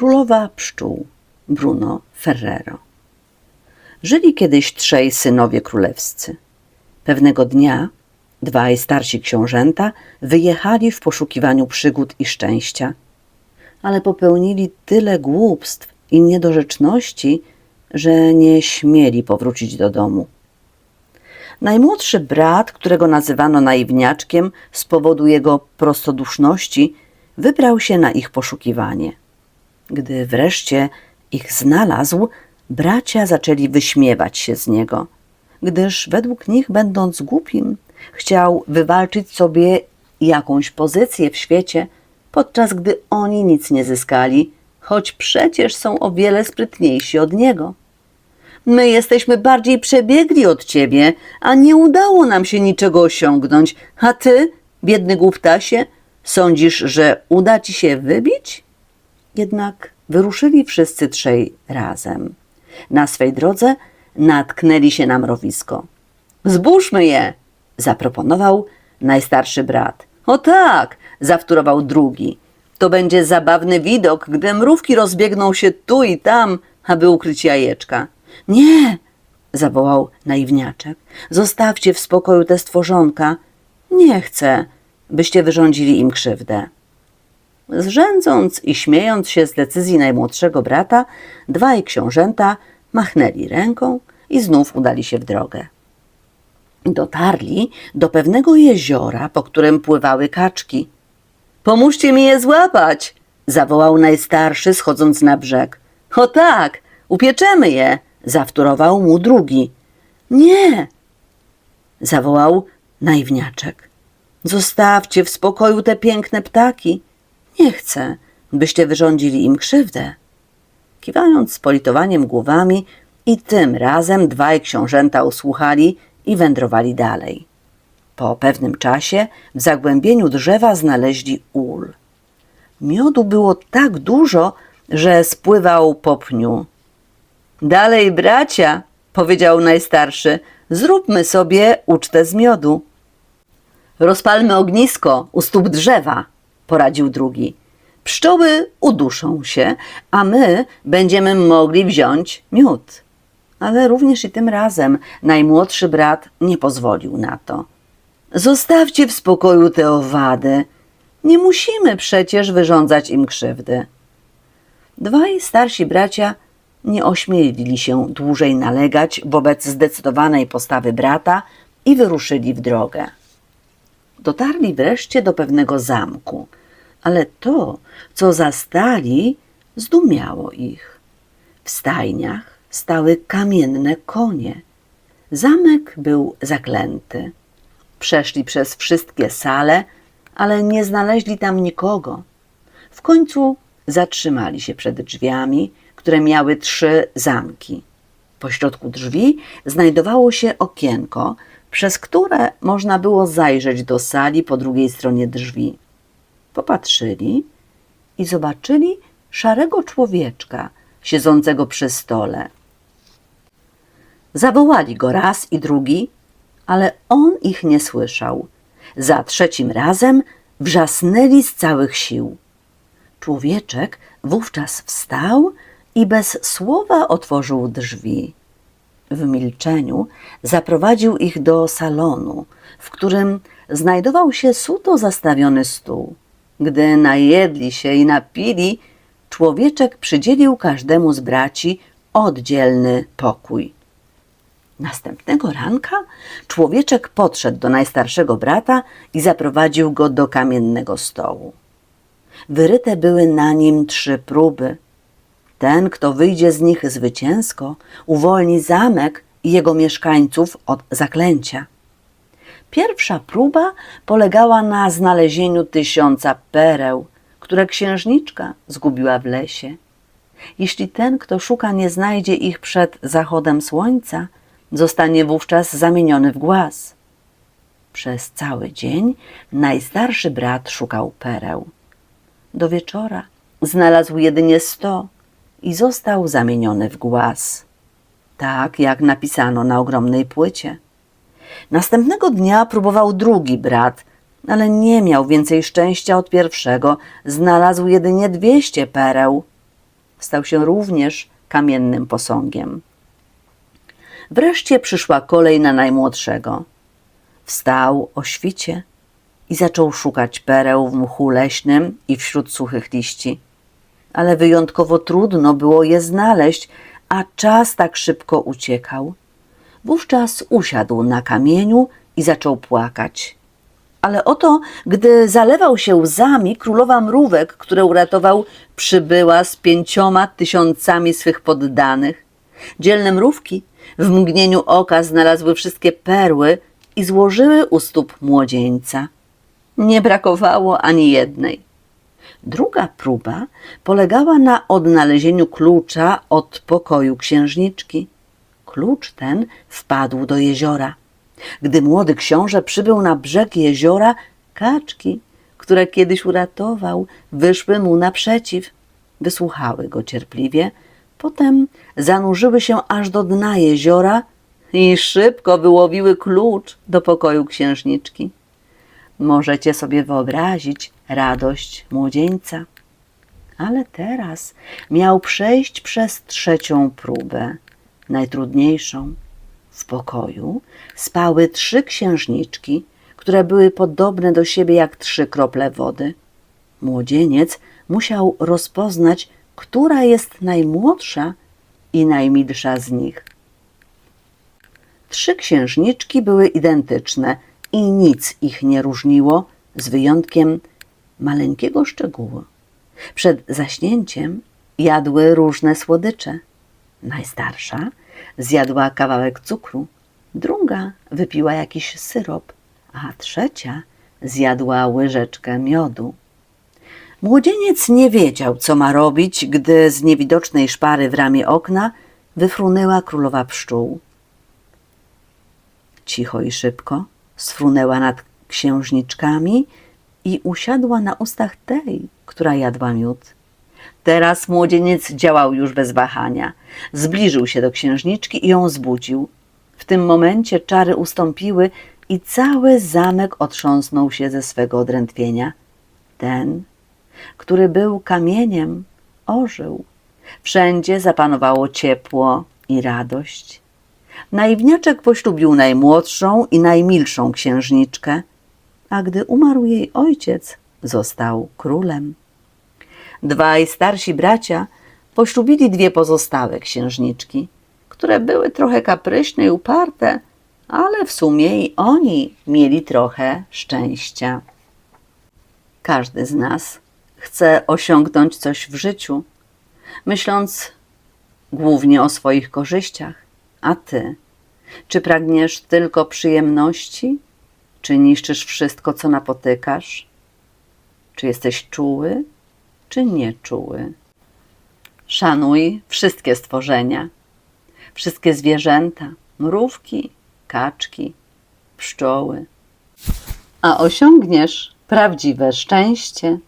Królowa pszczół Bruno Ferrero. Żyli kiedyś trzej synowie królewscy. Pewnego dnia dwaj starsi książęta wyjechali w poszukiwaniu przygód i szczęścia, ale popełnili tyle głupstw i niedorzeczności, że nie śmieli powrócić do domu. Najmłodszy brat, którego nazywano naiwniaczkiem z powodu jego prostoduszności, wybrał się na ich poszukiwanie. Gdy wreszcie ich znalazł, bracia zaczęli wyśmiewać się z niego, gdyż według nich, będąc głupim, chciał wywalczyć sobie jakąś pozycję w świecie, podczas gdy oni nic nie zyskali, choć przecież są o wiele sprytniejsi od niego. My jesteśmy bardziej przebiegli od ciebie, a nie udało nam się niczego osiągnąć. A ty, biedny głuptasie, sądzisz, że uda ci się wybić? Jednak wyruszyli wszyscy trzej razem. Na swej drodze natknęli się na mrowisko. Zbóżmy je, zaproponował najstarszy brat. O tak, zawtórował drugi. To będzie zabawny widok, gdy mrówki rozbiegną się tu i tam, aby ukryć jajeczka. Nie, zawołał naiwniaczek. Zostawcie w spokoju te stworzonka. Nie chcę, byście wyrządzili im krzywdę. Zrzędząc i śmiejąc się z decyzji najmłodszego brata, dwaj książęta machnęli ręką i znów udali się w drogę. Dotarli do pewnego jeziora, po którym pływały kaczki. Pomóżcie mi je złapać! zawołał najstarszy, schodząc na brzeg. O tak, upieczemy je! zawtórował mu drugi. Nie! zawołał naiwniaczek. Zostawcie w spokoju te piękne ptaki. Nie chcę, byście wyrządzili im krzywdę. Kiwając z politowaniem głowami, i tym razem dwaj książęta usłuchali i wędrowali dalej. Po pewnym czasie w zagłębieniu drzewa znaleźli ul. Miodu było tak dużo, że spływał po pniu. Dalej, bracia, powiedział najstarszy, zróbmy sobie ucztę z miodu. Rozpalmy ognisko u stóp drzewa, poradził drugi. Pszczoły uduszą się, a my będziemy mogli wziąć miód. Ale również i tym razem najmłodszy brat nie pozwolił na to. Zostawcie w spokoju te owady. Nie musimy przecież wyrządzać im krzywdy. Dwaj starsi bracia nie ośmielili się dłużej nalegać wobec zdecydowanej postawy brata i wyruszyli w drogę. Dotarli wreszcie do pewnego zamku, ale to, co zastali, zdumiało ich. W stajniach stały kamienne konie. Zamek był zaklęty. Przeszli przez wszystkie sale, ale nie znaleźli tam nikogo. W końcu zatrzymali się przed drzwiami, które miały trzy zamki. Pośrodku drzwi znajdowało się okienko, przez które można było zajrzeć do sali po drugiej stronie drzwi. Popatrzyli i zobaczyli szarego człowieczka siedzącego przy stole. Zawołali go raz i drugi, ale on ich nie słyszał. Za trzecim razem wrzasnęli z całych sił. Człowieczek wówczas wstał i bez słowa otworzył drzwi. W milczeniu zaprowadził ich do salonu, w którym znajdował się suto zastawiony stół. Gdy najedli się i napili, człowieczek przydzielił każdemu z braci oddzielny pokój. Następnego ranka człowieczek podszedł do najstarszego brata i zaprowadził go do kamiennego stołu. Wyryte były na nim trzy próby. Ten, kto wyjdzie z nich zwycięsko, uwolni zamek i jego mieszkańców od zaklęcia. Pierwsza próba polegała na znalezieniu tysiąca pereł, które księżniczka zgubiła w lesie. Jeśli ten, kto szuka, nie znajdzie ich przed zachodem słońca, zostanie wówczas zamieniony w głaz. Przez cały dzień najstarszy brat szukał pereł. Do wieczora znalazł jedynie sto i został zamieniony w głaz, tak jak napisano na ogromnej płycie. Następnego dnia próbował drugi brat, ale nie miał więcej szczęścia od pierwszego. Znalazł jedynie dwieście pereł stał się również kamiennym posągiem. Wreszcie przyszła kolej na najmłodszego. Wstał o świcie i zaczął szukać pereł w mchu leśnym i wśród suchych liści. Ale wyjątkowo trudno było je znaleźć, a czas tak szybko uciekał. Wówczas usiadł na kamieniu i zaczął płakać. Ale oto, gdy zalewał się łzami, królowa mrówek, które uratował, przybyła z pięcioma tysiącami swych poddanych. Dzielne mrówki w mgnieniu oka znalazły wszystkie perły i złożyły u stóp młodzieńca. Nie brakowało ani jednej. Druga próba polegała na odnalezieniu klucza od pokoju księżniczki. Klucz ten wpadł do jeziora. Gdy młody książę przybył na brzeg jeziora, kaczki, które kiedyś uratował, wyszły mu naprzeciw. Wysłuchały go cierpliwie, potem zanurzyły się aż do dna jeziora i szybko wyłowiły klucz do pokoju księżniczki. Możecie sobie wyobrazić radość młodzieńca. Ale teraz miał przejść przez trzecią próbę, najtrudniejszą. W pokoju spały trzy księżniczki, które były podobne do siebie jak trzy krople wody. Młodzieniec musiał rozpoznać, która jest najmłodsza i najmilsza z nich. Trzy księżniczki były identyczne i nic ich nie różniło, z wyjątkiem maleńkiego szczegółu. Przed zaśnięciem jadły różne słodycze. Najstarsza zjadła kawałek cukru, druga wypiła jakiś syrop, a trzecia zjadła łyżeczkę miodu. Młodzieniec nie wiedział, co ma robić, gdy z niewidocznej szpary w ramię okna wyfrunęła królowa pszczół. Cicho i szybko sfrunęła nad księżniczkami i usiadła na ustach tej, która jadła miód. Teraz młodzieniec działał już bez wahania. Zbliżył się do księżniczki i ją zbudził. W tym momencie czary ustąpiły i cały zamek otrząsnął się ze swego odrętwienia. Ten, który był kamieniem, ożył. Wszędzie zapanowało ciepło i radość. Naiwniaczek poślubił najmłodszą i najmilszą księżniczkę, a gdy umarł jej ojciec, został królem. Dwaj starsi bracia poślubili dwie pozostałe księżniczki, które były trochę kapryśne i uparte, ale w sumie i oni mieli trochę szczęścia. Każdy z nas chce osiągnąć coś w życiu, myśląc głównie o swoich korzyściach. A ty, czy pragniesz tylko przyjemności, czy niszczysz wszystko, co napotykasz? Czy jesteś czuły, czy nieczuły? Szanuj wszystkie stworzenia, wszystkie zwierzęta, mrówki, kaczki, pszczoły, a osiągniesz prawdziwe szczęście.